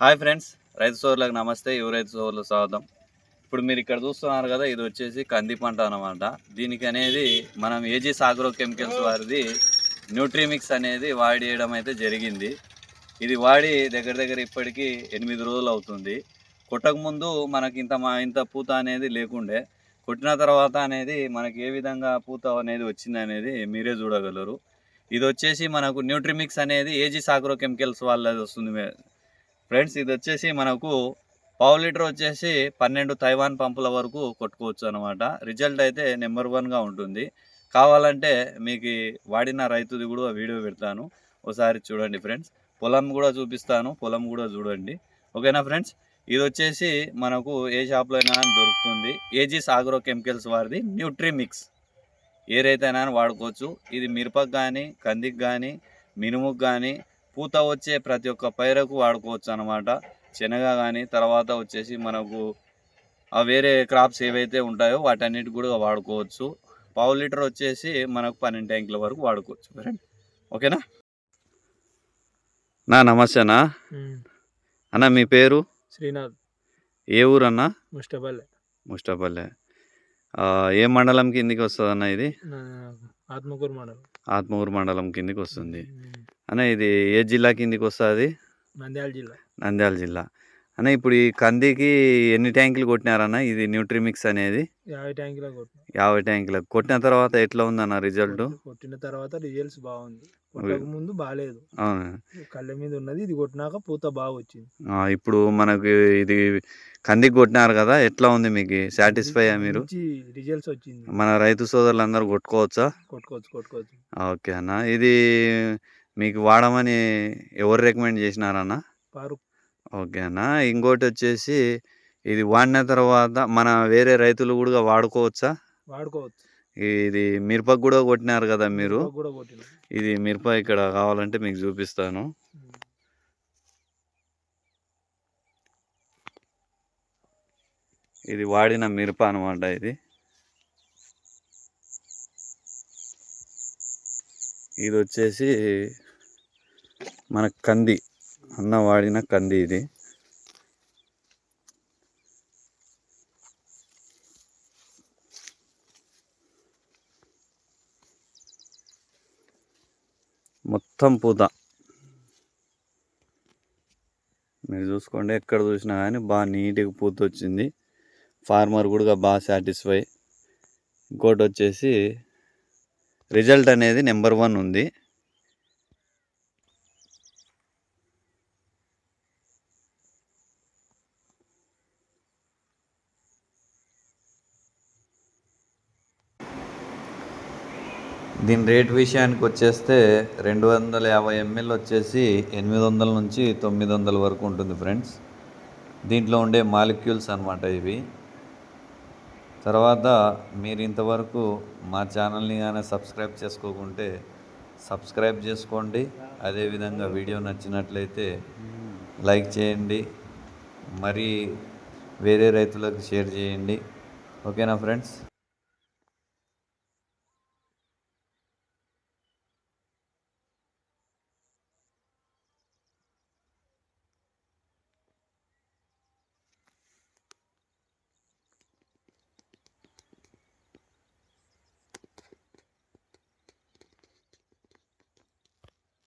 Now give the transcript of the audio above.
Hi friends రైతు సోదరులకు నమస్తే యువ రైతు సోదరులకు స్వాగతం. ఇప్పుడు మీరు ఇక్కడ చూస్తున్నారు కదా ఇది వచ్చేసి కంది పంట అనమాట దీనికి అనేది మనం ఏజీ సాగ్రో కెమికల్స్ వారిది న్యూట్రీమిక్స్ అనేది వాడేయడం అయితే జరిగింది. ఇది వాడి దగ్గర దగ్గర ఇప్పటికీ ఎనిమిది రోజులు అవుతుంది. కొట్టకముందు మనకి ఇంత మా ఇంత పూత అనేది లేకుండే కొట్టిన తర్వాత అనేది మనకి ఏ విధంగా పూత అనేది వచ్చింది అనేది మీరే చూడగలరు. ఇది వచ్చేసి మనకు న్యూట్రిమిక్స్ అనేది ఏజీ సాగ్రో కెమికల్స్ వాళ్ళది వస్తుంది ఫ్రెండ్స్ ఇది వచ్చేసి మనకు పావు లీటర్ వచ్చేసి పన్నెండు తైవాన్ పంపుల వరకు కొట్టుకోవచ్చు అనమాట రిజల్ట్ అయితే నెంబర్ వన్గా ఉంటుంది. కావాలంటే మీకు వాడిన రైతుది కూడా వీడియో పెడతాను. ఒకసారి చూడండి ఫ్రెండ్స్. పొలం కూడా చూపిస్తాను. పొలం కూడా చూడండి. ఓకేనా ఫ్రెండ్స్? ఇది వచ్చేసి మనకు ఏ షాప్లో అయినా దొరుకుతుంది. ఏజీస్ ఆగ్రో కెమికల్స్ వారిది న్యూట్రీ మిక్స్ ఏ రైతైనా వాడుకోవచ్చు. ఇది మిరపకు కానీ కందికి కానీ మినుముకు కానీ పూత వచ్చే ప్రతి ఒక్క పైరకు వాడుకోవచ్చు అనమాట శనగ కానీ తర్వాత వచ్చేసి మనకు ఆ వేరే క్రాప్స్ ఏవైతే ఉంటాయో వాటన్నిటి కూడా వాడుకోవచ్చు. పావు లీటర్ వచ్చేసి మనకు పన్నెండు ట్యాంకుల వరకు వాడుకోవచ్చు. ఫ్రెండ్ ఓకేనా? నా నమస్తేనా అన్న. మీ పేరు? శ్రీనాథ్. ఏ ఊరు అన్న? ముష్టపల్లె. ముష్టపల్లె. ఏ మండలం కిందికి వస్తుంది అన్న ఇది ఆత్మకూరు మండలం. ఆత్మూరు మండలం కిందికి వస్తుంది. అన్న ఇది ఏ జిల్లా కిందికి వస్తుంది? నంద్యాల జిల్లా. నంద్యాల జిల్లా. అన్న ఇప్పుడు ఈ కందికి ఎన్ని ట్యాంకులు కొట్టినారన్న? ఇది న్యూట్రిమిక్స్ అనేది. యాభై ట్యాంకులో కొట్టిన. యాభై ట్యాంకులకు కొట్టిన తర్వాత ఎట్లా ఉందన్న రిజల్ట్ కొట్టిన తర్వాత రిజల్ట్స్ బాగుంది. ముందు బాగాలేదు అవును? కళ్ళ మీద ఉన్నది ఇది కొట్టినాక పూత బాగా వచ్చింది. ఇప్పుడు మనకు ఇది కందికి కొట్టినారు కదా ఎట్లా ఉంది మీకు? సాటిస్ఫై మీరు? రిజల్ట్స్ వచ్చింది. మన రైతు సోదరులు అందరూ కొట్టుకోవచ్చా? కొట్టుకోవచ్చు కొట్టుకోవచ్చు. ఓకే అన్న. ఇది మీకు వాడమని ఎవరు రికమెండ్ చేసినారన్న ఓకే అన్న. ఇంకోటి వచ్చేసి ఇది వాడిన తర్వాత మన వేరే రైతులు కూడా వాడుకోవచ్చా? వాడుకోవచ్చు. ఇది మిరపకు కూడా కొట్టినారు కదా మీరు? ఇది మిరప ఇక్కడ కావాలంటే మీకు చూపిస్తాను. ఇది వాడిన మిరప అనమాట ఇది. ఇది వచ్చేసి మన కంది అన్న వాడిన కంది ఇది. మొత్తం పూత. మీరు చూసుకోండి ఎక్కడ చూసినా కానీ బాగా నీట్గా పూత వచ్చింది ఫార్మర్ కూడా బాగా సాటిస్ఫై. ఇంకోటి వచ్చేసి రిజల్ట్ అనేది నెంబర్ వన్ ఉంది. దీని రేట్ విషయానికి వచ్చేస్తే రెండు వందల యాభై ఎంఎల్ వచ్చేసి ఎనిమిది వందల నుంచి తొమ్మిది వందల వరకు ఉంటుంది ఫ్రెండ్స్. దీంట్లో ఉండే మాలిక్యూల్స్ అనమాట ఇవి. తర్వాత మీరు ఇంతవరకు మా ఛానల్ని కానీ సబ్స్క్రైబ్ చేసుకోకుంటే సబ్స్క్రైబ్ చేసుకోండి. అదేవిధంగా వీడియో నచ్చినట్లయితే లైక్ చేయండి. మరి వేరే రైతులకు షేర్ చేయండి. ఓకేనా ఫ్రెండ్స్?